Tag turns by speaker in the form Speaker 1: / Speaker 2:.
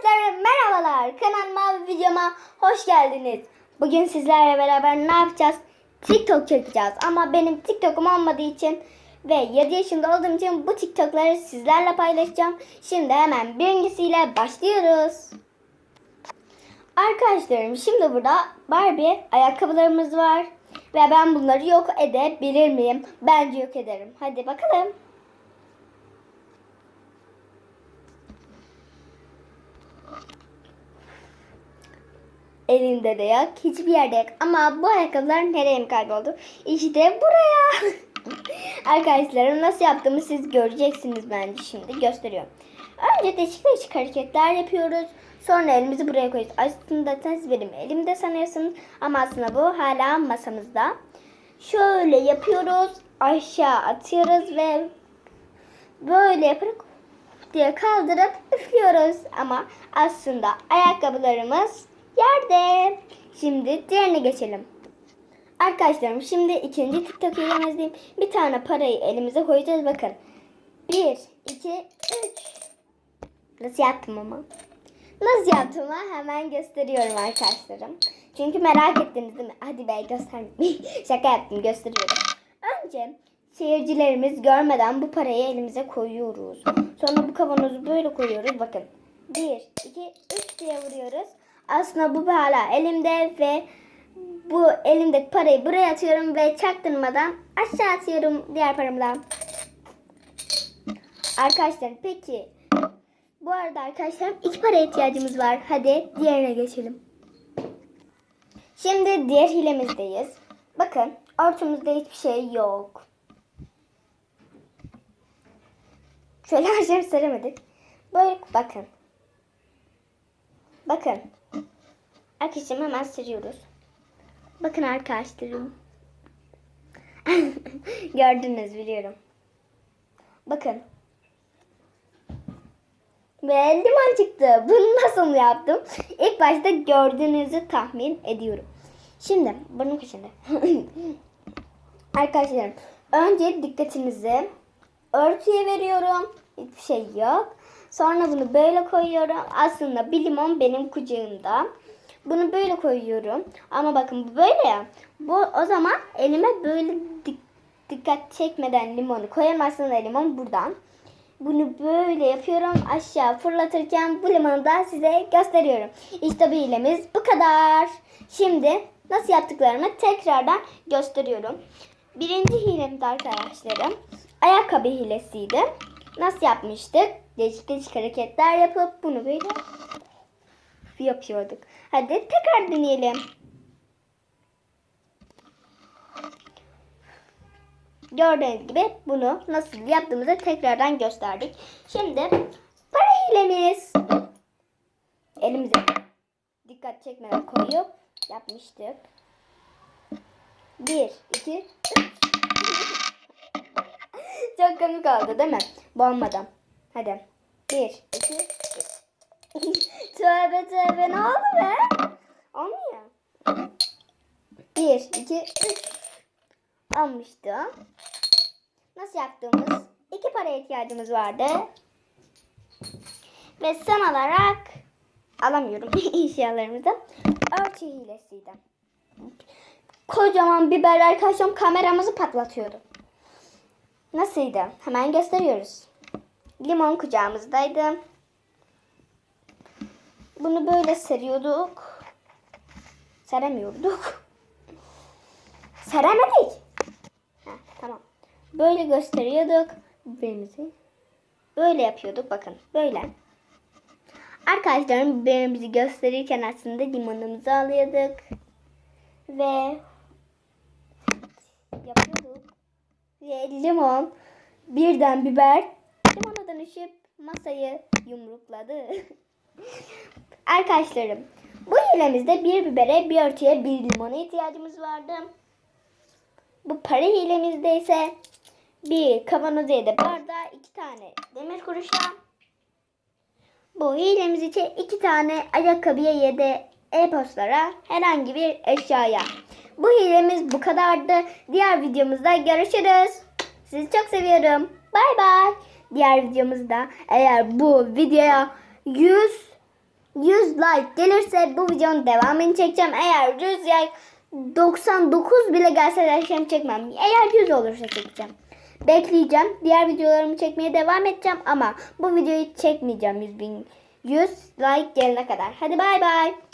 Speaker 1: Arkadaşlar merhabalar. Kanalıma ve videoma hoş geldiniz. Bugün sizlerle beraber ne yapacağız? TikTok çekeceğiz. Ama benim TikTok'um olmadığı için ve 7 yaşında olduğum için bu TikTok'ları sizlerle paylaşacağım. Şimdi hemen birincisiyle başlıyoruz. Arkadaşlarım şimdi burada Barbie ayakkabılarımız var. Ve ben bunları yok edebilir miyim? Bence yok ederim. Hadi bakalım. Elinde de yok. Hiçbir yerde yok. Ama bu ayakkabılar nereye mi kayboldu? İşte buraya. Arkadaşlarım nasıl yaptığımı siz göreceksiniz bence şimdi. Gösteriyorum. Önce değişik değişik hareketler yapıyoruz. Sonra elimizi buraya koyuyoruz. Aslında siz benim elimde sanıyorsunuz. Ama aslında bu hala masamızda. Şöyle yapıyoruz. Aşağı atıyoruz ve böyle yaparak diye kaldırıp üflüyoruz. Ama aslında ayakkabılarımız yerde. Şimdi diğerine geçelim. Arkadaşlarım şimdi ikinci TikTok hilemizdeyim. Bir tane parayı elimize koyacağız bakın. Bir, iki, üç. Nasıl yaptım ama? Nasıl yaptığımı hemen gösteriyorum arkadaşlarım. Çünkü merak ettiniz değil mi? Hadi be göstermeyin. Şaka yaptım gösteriyorum. Önce seyircilerimiz görmeden bu parayı elimize koyuyoruz. Sonra bu kavanozu böyle koyuyoruz. Bakın. Bir, iki, üç diye vuruyoruz. Aslında bu hala elimde ve bu elimdeki parayı buraya atıyorum ve çaktırmadan aşağı atıyorum diğer paramdan. Arkadaşlar peki bu arada arkadaşlar iki para ihtiyacımız var. Hadi diğerine geçelim. Şimdi diğer hilemizdeyiz. Bakın ortamızda hiçbir şey yok. Şöyle aşağı seremedik. Böyle bakın. Bakın. Arkadaşım hemen sürüyoruz. Bakın arkadaşlarım. Gördünüz biliyorum. Bakın. Limon çıktı. Bunu nasıl yaptım? İlk başta gördüğünüzü tahmin ediyorum. Şimdi burnum kaşındı. Arkadaşlarım önce dikkatinizi örtüye veriyorum. Hiçbir şey yok. Sonra bunu böyle koyuyorum. Aslında bir limon benim kucağımda. Bunu böyle koyuyorum. Ama bakın bu böyle ya. Bu o zaman elime böyle dik- dikkat çekmeden limonu koyarım. Aslında limon buradan. Bunu böyle yapıyorum. Aşağı fırlatırken bu limonu da size gösteriyorum. İşte bu hilemiz bu kadar. Şimdi nasıl yaptıklarımı tekrardan gösteriyorum. Birinci hilemiz arkadaşlarım ayakkabı hilesiydi. Nasıl yapmıştık? Değişik değişik hareketler yapıp bunu böyle yapıyorduk. Hadi tekrar deneyelim. Gördüğünüz gibi bunu nasıl yaptığımızı tekrardan gösterdik. Şimdi para hilemiz. Elimize dikkat çekmeden koyup yapmıştık. Bir, iki, üç. Çok komik oldu değil mi? Olmadı. Hadi. Bir, iki, üç. tövbe tövbe ne oldu be? Olmuyor. Bir, iki, üç. Almıştı. Nasıl yaptığımız iki para ihtiyacımız vardı. Ve son olarak alamıyorum eşyalarımızı. Örtü hilesiydi. Kocaman biber arkadaşım kameramızı patlatıyordu. Nasıldı? Hemen gösteriyoruz. Limon kucağımızdaydı. Bunu böyle seriyorduk. Seremiyorduk. Seremedik. Heh, tamam. Böyle gösteriyorduk biberimizi. Böyle yapıyorduk bakın. Böyle. Arkadaşlarım biberimizi gösterirken aslında limonumuzu alıyorduk. Ve yapıyorduk. Ve limon birden biber limona dönüşüp masayı yumrukladı. Arkadaşlarım bu hilemizde bir bibere, bir örtüye, bir limona ihtiyacımız vardı. Bu para hilemizde ise bir kavanoz ya da bardağa iki tane demir kuruşa. Bu hilemiz için iki tane ayakkabıya ya da e-postlara herhangi bir eşyaya. Bu hilemiz bu kadardı. Diğer videomuzda görüşürüz. Sizi çok seviyorum. Bay bay. Diğer videomuzda eğer bu videoya 100 100 like gelirse bu videonun devamını çekeceğim. Eğer 100 like 99 bile gelse de akşam çekmem. Eğer 100 olursa çekeceğim. Bekleyeceğim. Diğer videolarımı çekmeye devam edeceğim ama bu videoyu çekmeyeceğim 100 bin 100 like gelene kadar. Hadi bay bay.